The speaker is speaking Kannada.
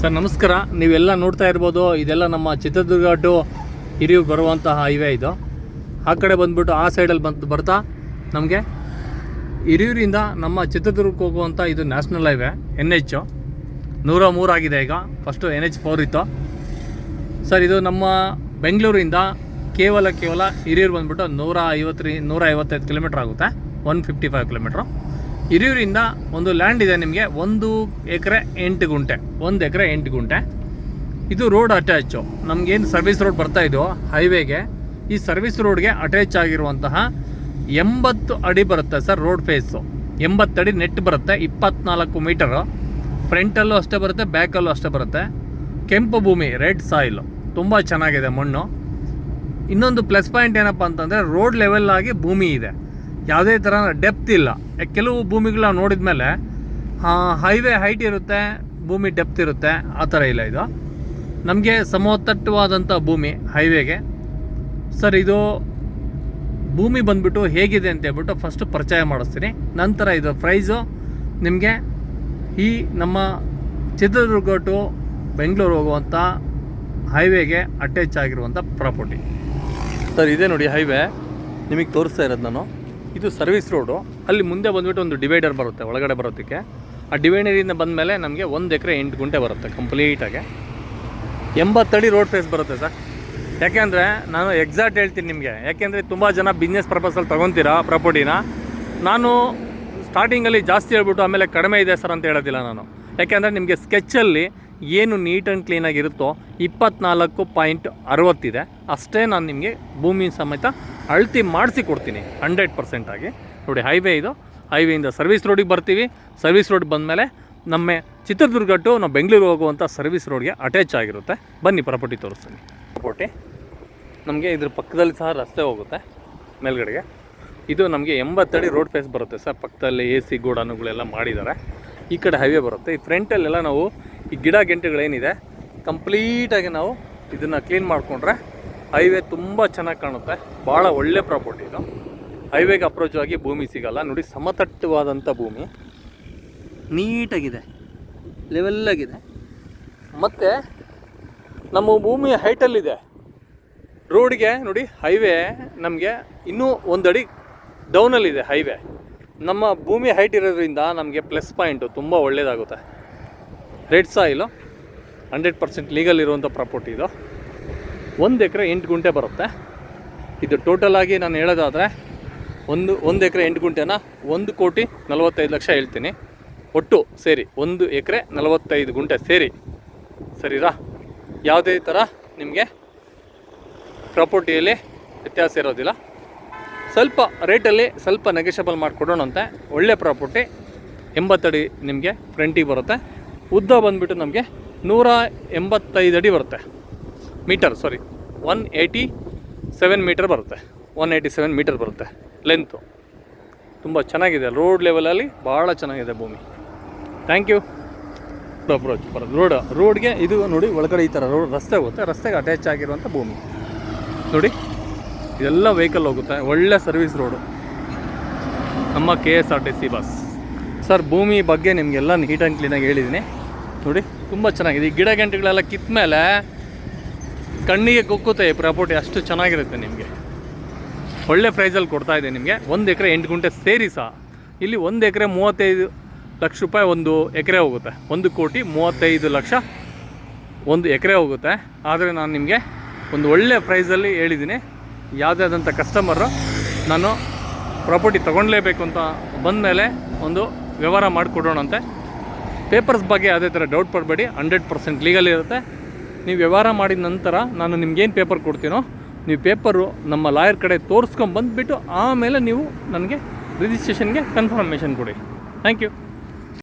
ಸರ್, ನಮಸ್ಕಾರ. ನೀವೆಲ್ಲ ನೋಡ್ತಾ ಇರ್ಬೋದು, ಇದೆಲ್ಲ ನಮ್ಮ ಚಿತ್ರದುರ್ಗ ಟು ಹಿರಿಯೂರು ಬರುವಂತಹ ಹೈವೇ ಇದು. ಆ ಕಡೆ ಬಂದ್ಬಿಟ್ಟು ಆ ಸೈಡಲ್ಲಿ ಬಂದು ಬರ್ತಾ, ನಮಗೆ ಹಿರಿಯೂರಿಂದ ನಮ್ಮ ಚಿತ್ರದುರ್ಗಕ್ಕೆ ಹೋಗುವಂಥ ಇದು ನ್ಯಾಷನಲ್ ಹೈವೇ ಎನ್ ಎಚ್ಚು ನೂರ ಮೂರಾಗಿದೆ ಈಗ. ಫಸ್ಟು ಎನ್ ಎಚ್ ಫೋರ್ ಇತ್ತು. ಸರ್, ಇದು ನಮ್ಮ ಬೆಂಗಳೂರಿಂದ ಕೇವಲ ಕೇವಲ ಹಿರಿಯೂರು ಬಂದ್ಬಿಟ್ಟು ನೂರ ಐವತ್ತು ನೂರ ಐವತ್ತೈದು ಕಿಲೋಮೀಟ್ರ್ ಆಗುತ್ತೆ. ಒನ್ ಫಿಫ್ಟಿ ಫೈವ್ ಕಿಲೋಮೀಟ್ರು ಹಿರಿಯೂರಿಂದ ಒಂದು ಲ್ಯಾಂಡ್ ಇದೆ ನಿಮಗೆ, ಒಂದು ಎಕರೆ ಎಂಟು ಗುಂಟೆ, ಒಂದು ಎಕರೆ ಎಂಟು ಗುಂಟೆ. ಇದು ರೋಡ್ ಅಟ್ಯಾಚು ನಮಗೇನು ಸರ್ವಿಸ್ ರೋಡ್ ಬರ್ತಾ ಇದೆಯೋ ಹೈವೇಗೆ ಈ ಸರ್ವಿಸ್ ರೋಡ್ಗೆ ಅಟ್ಯಾಚ್ ಆಗಿರುವಂತಹ ಎಂಬತ್ತು ಅಡಿ ಬರುತ್ತೆ ಸರ್ ರೋಡ್ ಫೇಸು ಎಂಬತ್ತಡಿ ನೆಟ್ ಬರುತ್ತೆ, ಇಪ್ಪತ್ನಾಲ್ಕು ಮೀಟರು ಫ್ರಂಟಲ್ಲೂ ಅಷ್ಟೇ ಬರುತ್ತೆ ಬ್ಯಾಕಲ್ಲೂ ಅಷ್ಟೇ ಬರುತ್ತೆ. ಕೆಂಪು ಭೂಮಿ ರೆಡ್ ಸಾಯಿಲು ತುಂಬ ಚೆನ್ನಾಗಿದೆ ಮಣ್ಣು. ಇನ್ನೊಂದು ಪ್ಲಸ್ ಪಾಯಿಂಟ್ ಏನಪ್ಪ ಅಂತಂದರೆ ರೋಡ್ ಲೆವೆಲ್ ಆಗಿ ಭೂಮಿ ಇದೆ. ಯಾವುದೇ ಥರ ಡೆಪ್ತ್ ಇಲ್ಲ. ಕೆಲವು ಭೂಮಿಗಳು ನಾವು ನೋಡಿದ ಮೇಲೆ ಹೈವೇ ಹೈಟ್ ಇರುತ್ತೆ, ಭೂಮಿ ಡೆಪ್ತ್ ಇರುತ್ತೆ, ಆ ಥರ ಇಲ್ಲ ಇದು. ನಮಗೆ ಸಮತಟ್ಟವಾದಂಥ ಭೂಮಿ ಹೈವೇಗೆ ಸರ್ ಇದು ಭೂಮಿ ಬಂದುಬಿಟ್ಟು ಹೇಗಿದೆ ಅಂತ ಹೇಳ್ಬಿಟ್ಟು ಫಸ್ಟ್ ಪರಿಚಯ ಮಾಡಿಸ್ತೀನಿ. ನಂತರ ಇದು ಪ್ರೈಸು ನಿಮಗೆ ಈ ನಮ್ಮ ಚಿತ್ರದುರ್ಗ ಟು ಬೆಂಗಳೂರು ಹೋಗುವಂಥ ಹೈವೇಗೆ ಅಟ್ಯಾಚ್ ಆಗಿರುವಂಥ ಪ್ರಾಪರ್ಟಿ ಸರ್ ಇದೆ ನೋಡಿ ಹೈವೇ ನಿಮಗೆ ತೋರಿಸ್ತಾ ಇರೋದು ನಾನು. ಇದು ಸರ್ವಿಸ್ ರೋಡು. ಅಲ್ಲಿ ಮುಂದೆ ಬಂದುಬಿಟ್ಟು ಒಂದು ಡಿವೈಡರ್ ಬರುತ್ತೆ, ಒಳಗಡೆ ಬರೋದಕ್ಕೆ. ಆ ಡಿವೈಡರಿಂದ ಬಂದಮೇಲೆ ನಮಗೆ ಒಂದು ಎಕರೆ ಎಂಟು ಗುಂಟೆ ಬರುತ್ತೆ ಕಂಪ್ಲೀಟಾಗಿ. ಎಂಬತ್ತಡಿ ರೋಡ್ ಫೇಸ್ ಬರುತ್ತೆ ಸರ್. ಯಾಕೆಂದರೆ ನಾನು ಎಕ್ಸಾಕ್ಟ್ ಹೇಳ್ತೀನಿ ನಿಮಗೆ. ಯಾಕೆಂದರೆ ತುಂಬ ಜನ ಬಿಸ್ನೆಸ್ ಪರ್ಪಸಲ್ಲಿ ತೊಗೊತೀರಾ ಪ್ರಾಪರ್ಟಿನ ನಾನು ಸ್ಟಾರ್ಟಿಂಗಲ್ಲಿ ಜಾಸ್ತಿ ಹೇಳ್ಬಿಟ್ಟು ಆಮೇಲೆ ಕಡಿಮೆ ಇದೆ ಸರ್ ಅಂತ ಹೇಳೋದಿಲ್ಲ ನಾನು. ಯಾಕೆಂದರೆ ನಿಮಗೆ ಸ್ಕೆಚ್ಚಲ್ಲಿ ಏನು ನೀಟ್ ಆ್ಯಂಡ್ ಕ್ಲೀನಾಗಿರುತ್ತೋ ಇಪ್ಪತ್ನಾಲ್ಕು ಪಾಯಿಂಟ್ ಅರವತ್ತಿದೆ. ಅಷ್ಟೇ ನಾನು ನಿಮಗೆ ಭೂಮಿ ಸಮೇತ ಅಳತಿ ಮಾಡಿಸಿ ಕೊಡ್ತೀನಿ ಹಂಡ್ರೆಡ್ ಪರ್ಸೆಂಟಾಗಿ ನೋಡಿ ಹೈವೇ ಇದು. ಹೈವೇಯಿಂದ ಸರ್ವಿಸ್ ರೋಡಿಗೆ ಬರ್ತೀವಿ. ಸರ್ವಿಸ್ ರೋಡ್ ಬಂದಮೇಲೆ ನಮ್ಮ ಚಿತ್ರದುರ್ಗ ಟು ನಾವು ಬೆಂಗಳೂರು ಹೋಗುವಂಥ ಸರ್ವಿಸ್ ರೋಡ್ಗೆ ಅಟ್ಯಾಚ್ ಆಗಿರುತ್ತೆ. ಬನ್ನಿ ಪ್ರಾಪರ್ಟಿ ತೋರಿಸ್ತೀನಿ. ಪ್ರಾಪರ್ಟಿ ನಮಗೆ ಇದ್ರ ಪಕ್ಕದಲ್ಲಿ ಸಹ ರಸ್ತೆ ಹೋಗುತ್ತೆ, ಮೇಲ್ಗಡೆಗೆ. ಇದು ನಮಗೆ ಎಂಬತ್ತಡಿ ರೋಡ್ ಫೇಸ್ ಬರುತ್ತೆ ಸರ್. ಪಕ್ಕದಲ್ಲಿ ಎ ಸಿ ಗೋಡಾನುಗಳೆಲ್ಲ ಮಾಡಿದ್ದಾರೆ. ಈ ಕಡೆ ಹೈವೇ ಬರುತ್ತೆ. ಈ ಫ್ರಂಟಲ್ಲೆಲ್ಲ ನಾವು ಈ ಗಿಡ ಗೆಂಟೆಗಳೇನಿದೆ, ಕಂಪ್ಲೀಟಾಗಿ ನಾವು ಇದನ್ನು ಕ್ಲೀನ್ ಮಾಡಿಕೊಂಡ್ರೆ ಹೈವೇ ತುಂಬ ಚೆನ್ನಾಗಿ ಕಾಣುತ್ತೆ. ಭಾಳ ಒಳ್ಳೆ ಪ್ರಾಪರ್ಟಿ ಇದು. ಹೈವೇಗೆ ಅಪ್ರೋಚ್ ಆಗಿ ಭೂಮಿ ಸಿಗಲ್ಲ. ನೋಡಿ ಸಮತಟ್ಟವಾದಂಥ ಭೂಮಿ. ನೀಟಾಗಿದೆ. ಲೆವೆಲ್ಲಾಗಿದೆ ಮತ್ತು ನಮ್ಮ ಭೂಮಿ ಹೈಟಲ್ಲಿದೆ ರೋಡ್ಗೆ ನೋಡಿ ಹೈವೇ ನಮಗೆ ಇನ್ನೂ ಒಂದಡಿ ಡೌನಲ್ಲಿದೆ ಹೈವೇ ನಮ್ಮ ಭೂಮಿ ಹೈಟ್ ಇರೋದ್ರಿಂದ ನಮಗೆ ಪ್ಲಸ್ ಪಾಯಿಂಟು ತುಂಬ ಒಳ್ಳೆಯದಾಗುತ್ತೆ red soil, hundred percent legal ಇರುವಂಥ ಪ್ರಾಪರ್ಟಿ ಇದು. ಒಂದು ಎಕರೆ ಎಂಟು ಗುಂಟೆ ಬರುತ್ತೆ. ಇದು ಟೋಟಲ್ ಆಗಿ ನಾನು ಹೇಳೋದಾದರೆ ಒಂದು ಒಂದು ಎಕರೆ ಎಂಟು ಗುಂಟೆನ ಒಂದು ಕೋಟಿ ನಲವತ್ತೈದು ಲಕ್ಷ ಹೇಳ್ತೀನಿ. ಒಟ್ಟು ಸೇರಿ, ಒಂದು ಎಕರೆ ನಲವತ್ತೈದು ಗುಂಟೆ ಸೇರಿ. ಸರಿರಾ ಯಾವುದೇ ಥರ ನಿಮಗೆ ಪ್ರಾಪರ್ಟಿಯಲ್ಲಿ ವ್ಯತ್ಯಾಸ ಇರೋದಿಲ್ಲ. ಸ್ವಲ್ಪ ರೇಟಲ್ಲಿ ಸ್ವಲ್ಪ ನೆಗೆಷಬಲ್ ಮಾಡಿಕೊಡೋಣಂತೆ. ಒಳ್ಳೆ ಪ್ರಾಪರ್ಟಿ ಎಂಬತ್ತಡಿ ನಿಮಗೆ ಫ್ರಂಟಿಗೆ ಬರುತ್ತೆ. ಉದ್ದ ಬಂದುಬಿಟ್ಟು ನಮಗೆ ನೂರ ಎಂಬತ್ತೈದು ಅಡಿ ಬರುತ್ತೆ. Metre sorry one eighty seven metre ಬರುತ್ತೆ. ಒನ್ ಏಯ್ಟಿ ಸೆವೆನ್ ಮೀಟರ್ ಬರುತ್ತೆ. ಲೆಂತು ತುಂಬ ಚೆನ್ನಾಗಿದೆ. ರೋಡ್ ಲೆವೆಲಲ್ಲಿ ಭಾಳ ಚೆನ್ನಾಗಿದೆ ಭೂಮಿ. ಥ್ಯಾಂಕ್ ಯು ಅಪ್ರೋಚ್ ಬರೋದು ರೋಡ್ ರೋಡ್ಗೆ ಇದು ನೋಡಿ ಒಳಗಡೆ ಈ ಥರ ರೋಡ್ ರಸ್ತೆ ಹೋಗುತ್ತೆ. ರಸ್ತೆಗೆ ಅಟ್ಯಾಚ್ ಆಗಿರುವಂಥ ಭೂಮಿ. ನೋಡಿ, ಇದೆಲ್ಲ ವೆಹಿಕಲ್ ಹೋಗುತ್ತೆ. ಒಳ್ಳೆ ಸರ್ವಿಸ್ ರೋಡು ನಮ್ಮ K S R T C bus sir ಭೂಮಿ ಬಗ್ಗೆ ನಿಮಗೆಲ್ಲ ನೀಟ್ ಆ್ಯಂಡ್ ಕ್ಲೀನಾಗಿ ಹೇಳಿದ್ದೀನಿ ನೋಡಿ. ತುಂಬ ಚೆನ್ನಾಗಿದೆ. ಈ ಗಿಡ ಗಂಟೆಗಳೆಲ್ಲ ಕಿತ್ತ ಮೇಲೆ ಕಣ್ಣಿಗೆ ಕುಕ್ಕುತ್ತೆ ಈ ಪ್ರಾಪರ್ಟಿ. ಅಷ್ಟು ಚೆನ್ನಾಗಿರುತ್ತೆ ನಿಮಗೆ. ಒಳ್ಳೆ ಪ್ರೈಸಲ್ಲಿ ಕೊಡ್ತಾ ಇದೆ ನಿಮಗೆ. ಒಂದು ಎಕರೆ ಎಂಟು ಗುಂಟೆ ಸೇರಿ ಸಹ. ಇಲ್ಲಿ ಒಂದು ಎಕರೆ ಮೂವತ್ತೈದು ಲಕ್ಷ ರೂಪಾಯಿ ಒಂದು ಎಕರೆ ಹೋಗುತ್ತೆ. ಒಂದು ಕೋಟಿ ಮೂವತ್ತೈದು ಲಕ್ಷ ಒಂದು ಎಕರೆ ಹೋಗುತ್ತೆ. ಆದರೆ ನಾನು ನಿಮಗೆ ಒಂದು ಒಳ್ಳೆ ಪ್ರೈಸಲ್ಲಿ ಹೇಳಿದ್ದೀನಿ. ಯಾವುದೇ ಆದಂಥ ಕಸ್ಟಮರು ನಾನು ಪ್ರಾಪರ್ಟಿ ತೊಗೊಳ್ಲೇಬೇಕು ಅಂತ ಬಂದಮೇಲೆ ಒಂದು ವ್ಯವಹಾರ ಮಾಡಿಕೊಡೋಣಂತೆ. ಪೇಪರ್ಸ್ ಬಗ್ಗೆ ಯಾವುದೇ ಥರ ಡೌಟ್ ಪಡಬೇಡಿ ಹಂಡ್ರೆಡ್ ಪರ್ಸೆಂಟ್ ಲೀಗಲ್ ಇರುತ್ತೆ. ನೀವು ವ್ಯವಹಾರ ಮಾಡಿದ ನಂತರ ನಾನು ನಿಮ್ಗೇನು ಪೇಪರ್ ಕೊಡ್ತೀನೋ, ನೀವು ಪೇಪರು ನಮ್ಮ ಲಾಯರ್ ಕಡೆ ತೋರಿಸ್ಕೊಂಡು ಬಂದುಬಿಟ್ಟು ಆಮೇಲೆ ನೀವು ನನಗೆ ರಿಜಿಸ್ಟ್ರೇಷನ್ಗೆ ಕನ್ಫರ್ಮೇಷನ್ ಕೊಡಿ. Thank you